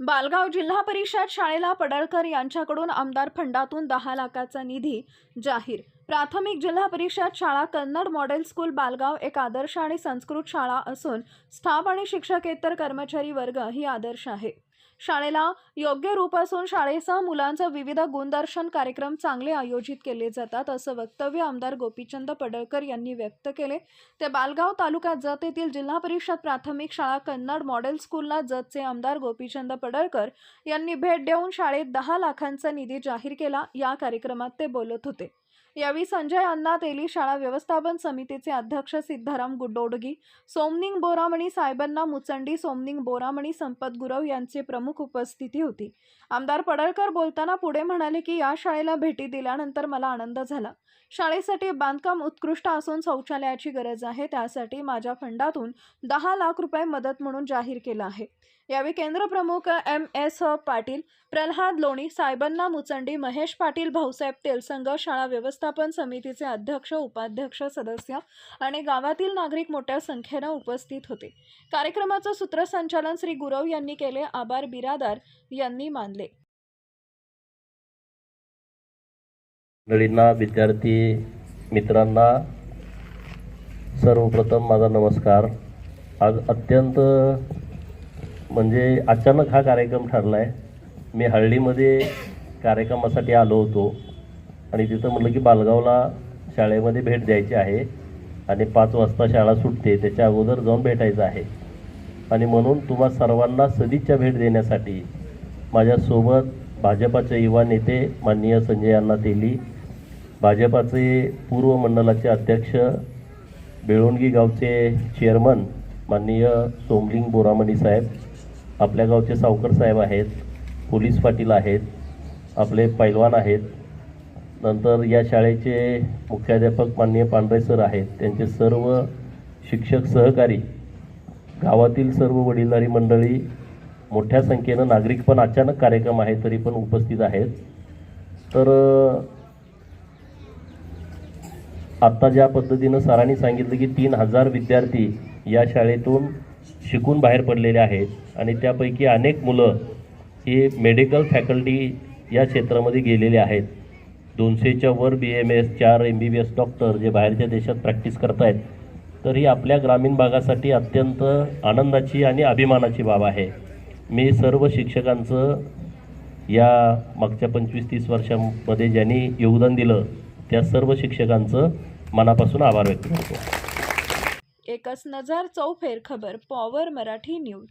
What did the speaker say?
बालगाव जिल्हा परिषद शाळेला पडळकर यांच्याकडून आमदार फंडातून दहा लाखाचा निधी जाहीर. प्राथमिक जिल्हा परिषद शाळा कन्नड मॉडेल स्कूल बालगाव एक आदर्श आणि संस्कृत शाळा असून स्टाफ आणि शिक्षकेतर कर्मचारी वर्ग ही आदर्श आहे. शाळेला योग्य रूप असून शाळेसह मुलांचं विविध गुणदर्शन कार्यक्रम चांगले आयोजित केले जातात असं वक्तव्य आमदार गोपीचंद पडळकर यांनी व्यक्त केले. ते बालगाव तालुका जत येथील जिल्हा परिषद प्राथमिक शाळा कन्नड मॉडेल स्कूलला जतचे आमदार गोपीचंद पडळकर यांनी भेट देऊन शाळेत दहा लाखांचा निधी जाहीर केला. या कार्यक्रमात ते बोलत होते. यावेळी संजय अण्णा तेली शाळा व्यवस्थापन समितीचे अध्यक्ष सिद्धाराम गुड्डोडगी सोमनिंग बोरामणी साहेबांना मुचंडी सोमनिंग बोरामणी संपत गुरव यांचे प्रमुख उपस्थिती होती. आमदार पडळकर बोलताना पुढे म्हणाले की या शाळेला भेटी दिल्यानंतर मला आनंद झाला. शाळेसाठी बांधकाम उत्कृष्ट असून शौचालयाची गरज आहे त्यासाठी माझ्या फंडातून दहा लाख रुपये मदत म्हणून जाहीर केला आहे. यावेळी केंद्र प्रमुख एम एस पाटील प्रल्हाद लोणी सायबन्ना मुचंडी महेश पाटील भाऊसाहेब तेलसंग शाळा व्यवस्थापन समितीचे अध्यक्ष उपाध्यक्ष सदस्य आणि गावातील नागरिक मोठ्या संख्येनं उपस्थित होते. कार्यक्रमाचं सूत्रसंचालन श्री गुरव यांनी केले आभार बिरादार यांनी मानले. मंडळींना विद्यार्थी मित्रांना सर्वप्रथम माझा नमस्कार. आज अत्यंत म्हणजे अचानक हा कार्यक्रम ठरला आहे मी हळदीमध्ये कार्यक्रमासाठी आलो होतो. आणि तिथं म्हटलं की बालगावला शाळेमध्ये भेट द्यायची आहे. आणि पाच वाजता शाळा सुटते. त्याच्या अगोदर जाऊन भेटायचं आहे. आणि म्हणून तुम्हा सर्वांना सदिच्छा भेट देण्यासाठी माझ्यासोबत भाजपाचे युवा नेते माननीय संजय अण्णा तेली भाजपाचे पूर्व मंडलाचे अध्यक्ष बेळोणगी गावचे चेअरमन माननीय सोमलिंग बोरामणी साहेब आपल्या गावचे सावकर साहेब आहेत पोलीस पाटील आहेत आपले पैलवान आहेत. नंतर या शाळेचे मुख्याध्यापक माननीय पांढरे सर आहेत. त्यांचे सर्व शिक्षक सहकारी गावातील सर्व वडीलधारी मंडळी मोठ्या संख्येनं नागरिक पण अचानक कार्यक्रम आहे तरी पण उपस्थित आहेत. तर आत्ता ज्या पद्धतीनं सरांनी सांगितलं की तीन हजार विद्यार्थी या शाळेतून शिकून बाहेर पडलेले आहेत आणि त्यापैकी अनेक मुलं ही मेडिकल फॅकल्टी या क्षेत्रामध्ये गेलेले आहेत. दोनशेच्या वर बी एम एस चार M B B S doctor जे बाहेरच्या देशात प्रॅक्टिस करतायत. तर ही आपल्या ग्रामीण भागासाठी अत्यंत आनंदाची आणि अभिमानाची बाब आहे. मी सर्व शिक्षकांचं या मागच्या पंचवीस तीस वर्षांमध्ये ज्यांनी योगदान दिलं त्या सर्व शिक्षकांचं मनापासून आभार व्यक्त करतो. एकच नजर चौफेर खबर पॉवर मराठी न्यूज.